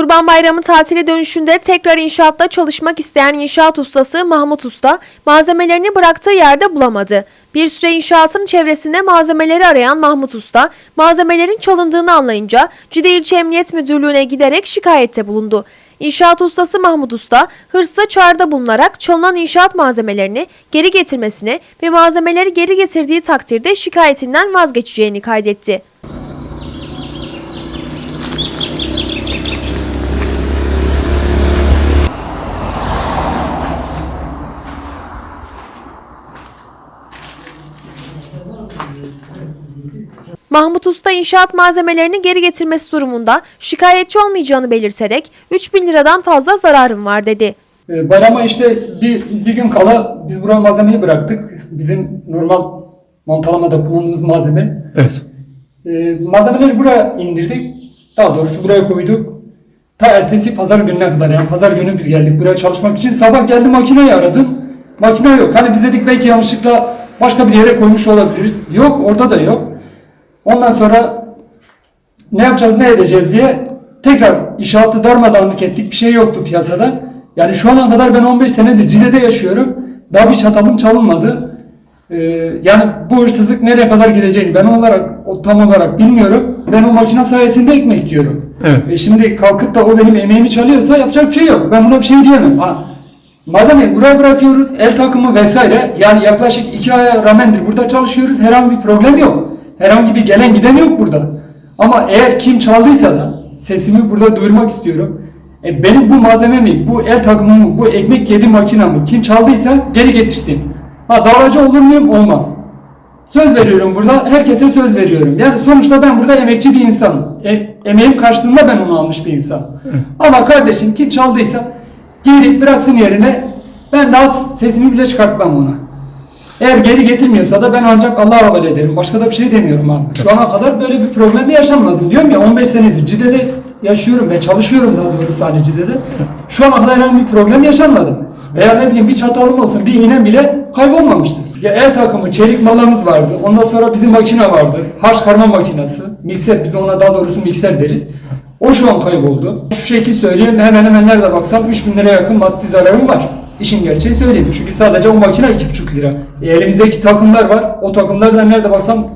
Kurban Bayramı tatili dönüşünde tekrar inşaatta çalışmak isteyen inşaat ustası Mahmut Usta malzemelerini bıraktığı yerde bulamadı. Bir süre inşaatın çevresinde malzemeleri arayan Mahmut Usta malzemelerin çalındığını anlayınca Cide İlçe Emniyet Müdürlüğü'ne giderek şikayette bulundu. İnşaat ustası Mahmut Usta hırsla çağrıda bulunarak çalınan inşaat malzemelerini geri getirmesini ve malzemeleri geri getirdiği takdirde şikayetinden vazgeçeceğini kaydetti. Mahmut Usta inşaat malzemelerini geri getirmesi durumunda şikayetçi olmayacağını belirterek 3000 liradan fazla zararım var dedi. Ee, Bayrama işte bir, bir gün kala biz buraya malzemeyi bıraktık. Bizim normal montalamada kullandığımız malzeme. Evet. Ee, malzemeleri buraya indirdik. Daha doğrusu buraya koyduk. Ta ertesi pazar gününe kadar yani pazar günü biz geldik buraya çalışmak için. Sabah geldim makineyi aradım. Makine yok. Hani biz dedik belki yanlışlıkla başka bir yere koymuş olabiliriz. Yok orada da yok. Ondan sonra ne yapacağız ne edeceğiz diye tekrar inşaatı darmadağınık ettik. Bir şey yoktu piyasada. Yani şu ana kadar ben 15 senedir Cide'de yaşıyorum. Daha bir çatalım çalınmadı. Ee, yani bu hırsızlık nereye kadar gideceğini ben olarak o tam olarak bilmiyorum. Ben o makine sayesinde ekmek yiyorum. Evet. E şimdi kalkıp da o benim emeğimi çalıyorsa yapacak bir şey yok. Ben buna bir şey diyemem. Ha. Malzemeyi buraya bırakıyoruz. El takımı vesaire. Yani yaklaşık iki aya rağmendir burada çalışıyoruz. Herhangi bir problem yok. Herhangi bir gelen giden yok burada. Ama eğer kim çaldıysa da sesimi burada duyurmak istiyorum. E benim bu malzememi, bu el takımımı, bu ekmek yedi makinamı kim çaldıysa geri getirsin. Ha davacı olur muyum? Olmam. Söz veriyorum burada. Herkese söz veriyorum. Yani sonuçta ben burada emekçi bir insanım. E, emeğim karşılığında ben onu almış bir insan. Ama kardeşim kim çaldıysa geri bıraksın yerine ben daha sesimi bile çıkartmam ona. Eğer geri getirmiyorsa da ben ancak Allah'a havale ederim. Başka da bir şey demiyorum abi. Şu ana kadar böyle bir problem yaşamadım. Diyorum ya 15 senedir Cide'de yaşıyorum ve çalışıyorum daha doğrusu hani Cide'de. Şu ana kadar herhangi bir problem yaşamadım. Veya ne bileyim bir çatalım olsun bir iğnem bile kaybolmamıştır. Ya el takımı, çelik malamız vardı. Ondan sonra bizim makine vardı. Harç karma makinesi. Mikser, biz ona daha doğrusu mikser deriz. O şu an kayboldu. Şu şekil söyleyeyim hemen hemen nerede baksam 3000 liraya yakın maddi zararım var. İşin gerçeği söyleyeyim. Çünkü sadece o makine 2,5 lira. E, elimizdeki takımlar var. O takımlar da nerede baksam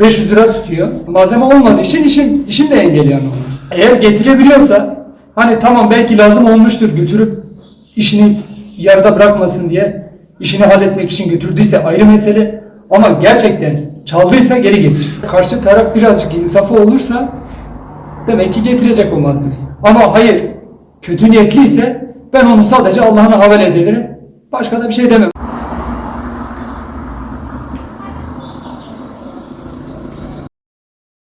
500 lira tutuyor. Malzeme olmadığı için işin, işin de engel yani onu. Eğer getirebiliyorsa hani tamam belki lazım olmuştur götürüp işini yarıda bırakmasın diye işini halletmek için götürdüyse ayrı mesele. Ama gerçekten çaldıysa geri getirsin. Karşı taraf birazcık insafı olursa demek ki getirecek o malzemeyi. Ama hayır kötü niyetliyse ben onu sadece Allah'ına havale ederim. Başka da bir şey demem.